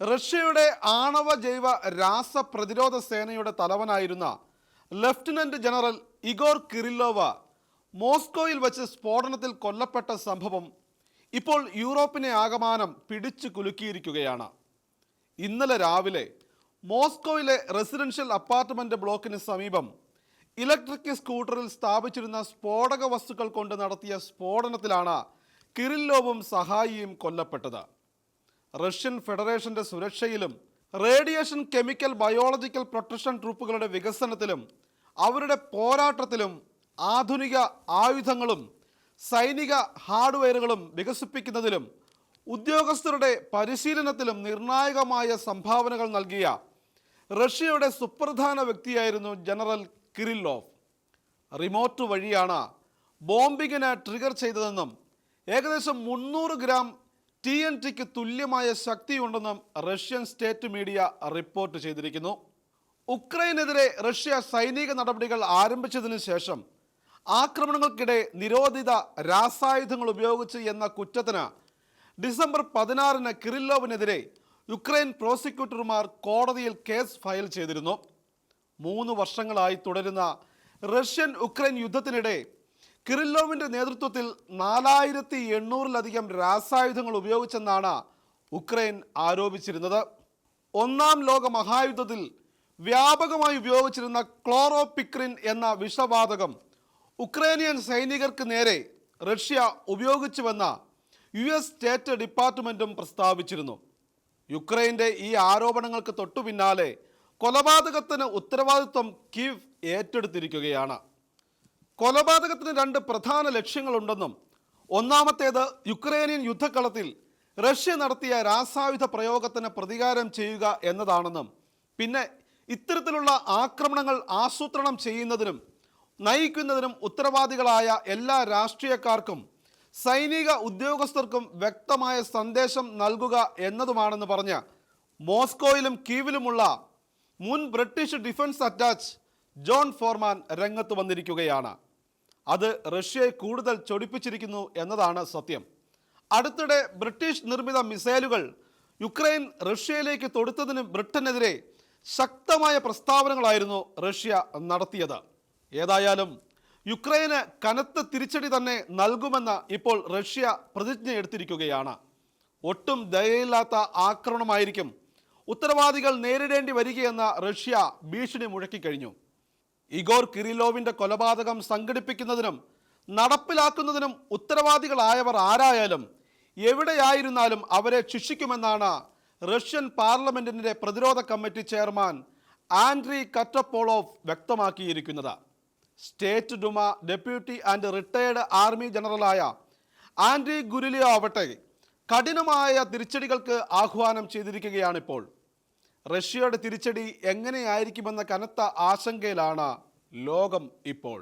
റഷ്യയുടെ ആണവ ജൈവ രാസ പ്രതിരോധ സേനയുടെ തലവനായിരുന്ന ലഫ്റ്റനന്റ് ജനറൽ ഇഗോർ കിറില്ലോവ മോസ്കോയിൽ വച്ച് സ്ഫോടനത്തിൽ കൊല്ലപ്പെട്ട സംഭവം ഇപ്പോൾ യൂറോപ്പിനെ ആകമാനം പിടിച്ചു കുലുക്കിയിരിക്കുകയാണ്. ഇന്നലെ രാവിലെ മോസ്കോയിലെ റെസിഡൻഷ്യൽ അപ്പാർട്ട്മെന്റ് ബ്ലോക്കിന് സമീപം ഇലക്ട്രിക് സ്കൂട്ടറിൽ സ്ഥാപിച്ചിരുന്ന സ്ഫോടക വസ്തുക്കൾ കൊണ്ട് നടത്തിയ സ്ഫോടനത്തിലാണ് കിറില്ലോവും സഹായിയും കൊല്ലപ്പെട്ടത്. റഷ്യൻ ഫെഡറേഷന്റെ സുരക്ഷയിലും റേഡിയേഷൻ കെമിക്കൽ ബയോളജിക്കൽ പ്രൊട്ടക്ഷൻ ട്രൂപ്പുകളുടെ വികസനത്തിലും അവരുടെ പോരാട്ടത്തിലും ആധുനിക ആയുധങ്ങളും സൈനിക ഹാർഡ്വെയറുകളും വികസിപ്പിക്കുന്നതിലും ഉദ്യോഗസ്ഥരുടെ പരിശീലനത്തിലും നിർണായകമായ സംഭാവനകൾ നൽകിയ റഷ്യയുടെ സുപ്രധാന വ്യക്തിയായിരുന്നു ജനറൽ കിരില്ലോവ് റിമോട്ട് വഴിയാണ് ബോംബിങ്ങിന് ട്രിഗർ ചെയ്തതെന്നും ഏകദേശം മുന്നൂറ് ഗ്രാം ടി എൻ ടിക്ക് തുല്യമായ ശക്തിയുണ്ടെന്നും റഷ്യൻ സ്റ്റേറ്റ് മീഡിയ റിപ്പോർട്ട് ചെയ്തിരിക്കുന്നു. ഉക്രൈനെതിരെ റഷ്യ സൈനിക നടപടികൾ ആരംഭിച്ചതിന് ശേഷം ആക്രമണങ്ങൾക്കിടെ നിരോധിത രാസായുധങ്ങൾ ഉപയോഗിച്ച് എന്ന കുറ്റത്തിന് ഡിസംബർ പതിനാറിന് കിറില്ലോവിനെതിരെ യുക്രൈൻ പ്രോസിക്യൂട്ടർമാർ കോടതിയിൽ കേസ് ഫയൽ ചെയ്തിരുന്നു. മൂന്ന് വർഷങ്ങളായി തുടരുന്ന റഷ്യൻ ഉക്രൈൻ യുദ്ധത്തിനിടെ കിറില്ലോവിന്റെ നേതൃത്വത്തിൽ നാലായിരത്തി എണ്ണൂറിലധികം രാസായുധങ്ങൾ ഉപയോഗിച്ചെന്നാണ് ഉക്രൈൻ ആരോപിച്ചിരുന്നത്. ഒന്നാം ലോക മഹായുദ്ധത്തിൽ വ്യാപകമായി ഉപയോഗിച്ചിരുന്ന ക്ലോറോപിക്രിൻ എന്ന വിഷവാതകം ഉക്രൈനിയൻ സൈനികർക്ക് നേരെ റഷ്യ ഉപയോഗിച്ചുവെന്ന യു എസ് സ്റ്റേറ്റ് ഡിപ്പാർട്ട്മെന്റും പ്രസ്താവിച്ചിരുന്നു. യുക്രൈന്റെ ഈ ആരോപണങ്ങൾക്ക് തൊട്ടു കൊലപാതകത്തിന് ഉത്തരവാദിത്വം കീവ് ഏറ്റെടുത്തിരിക്കുകയാണ്. കൊലപാതകത്തിന് രണ്ട് പ്രധാന ലക്ഷ്യങ്ങളുണ്ടെന്നും ഒന്നാമത്തേത് യുക്രൈനിയൻ യുദ്ധക്കളത്തിൽ റഷ്യ നടത്തിയ രാസായുധ പ്രയോഗത്തിന് പ്രതികാരം ചെയ്യുക എന്നതാണെന്നും പിന്നെ ഇത്തരത്തിലുള്ള ആക്രമണങ്ങൾ ആസൂത്രണം ചെയ്യുന്നതിനും നയിക്കുന്നതിനും ഉത്തരവാദികളായ എല്ലാ രാഷ്ട്രീയക്കാർക്കും സൈനിക ഉദ്യോഗസ്ഥർക്കും വ്യക്തമായ സന്ദേശം നൽകുക എന്നതുമാണെന്ന് പറഞ്ഞ് മോസ്കോയിലും കീവിലുമുള്ള മുൻ British defence attache John Foreman രംഗത്ത് വന്നിരിക്കുകയാണ്. അത് റഷ്യയെ കൂടുതൽ ചൊടിപ്പിച്ചിരിക്കുന്നു എന്നതാണ് സത്യം. അടുത്തിടെ ബ്രിട്ടീഷ് നിർമ്മിത മിസൈലുകൾ യുക്രൈൻ റഷ്യയിലേക്ക് തൊടുത്തതിന് ബ്രിട്ടനെതിരെ ശക്തമായ പ്രസ്താവനകളായിരുന്നു റഷ്യ നടത്തിയത്. ഏതായാലും യുക്രൈന് കനത്ത തിരിച്ചടി തന്നെ നൽകുമെന്ന് ഇപ്പോൾ റഷ്യ പ്രതിജ്ഞ എടുത്തിരിക്കുകയാണ്. ഒട്ടും ദയയില്ലാത്ത ആക്രമണമായിരിക്കും. ഉത്തരവാദികൾ നേരിടേണ്ടി വരികയെന്ന റഷ്യ ഭീഷണി മുഴക്കിക്കഴിഞ്ഞു. ഇഗോർ കിരിലോവിന്റെ കൊലപാതകം സംഘടിപ്പിക്കുന്നതിനും നടപ്പിലാക്കുന്നതിനും ഉത്തരവാദികളായവർ ആരായാലും എവിടെയായിരുന്നാലും അവരെ ശിക്ഷിക്കുമെന്നാണ് റഷ്യൻ പാർലമെന്റിന്റെ പ്രതിരോധ കമ്മിറ്റി ചെയർമാൻ ആൻഡ്രി കറ്റപ്പോളോവ് വ്യക്തമാക്കിയിരിക്കുന്നത്. State Duma deputy and retired army ജനറലായ Andrei Gurulyov ആവട്ടെ കഠിനമായ തിരിച്ചടികൾക്ക് ആഹ്വാനം ചെയ്തിരിക്കുകയാണിപ്പോൾ. റഷ്യയുടെ തിരിച്ചടി എങ്ങനെയായിരിക്കുമെന്ന കനത്ത ആശങ്കയിലാണ് ലോകം ഇപ്പോൾ.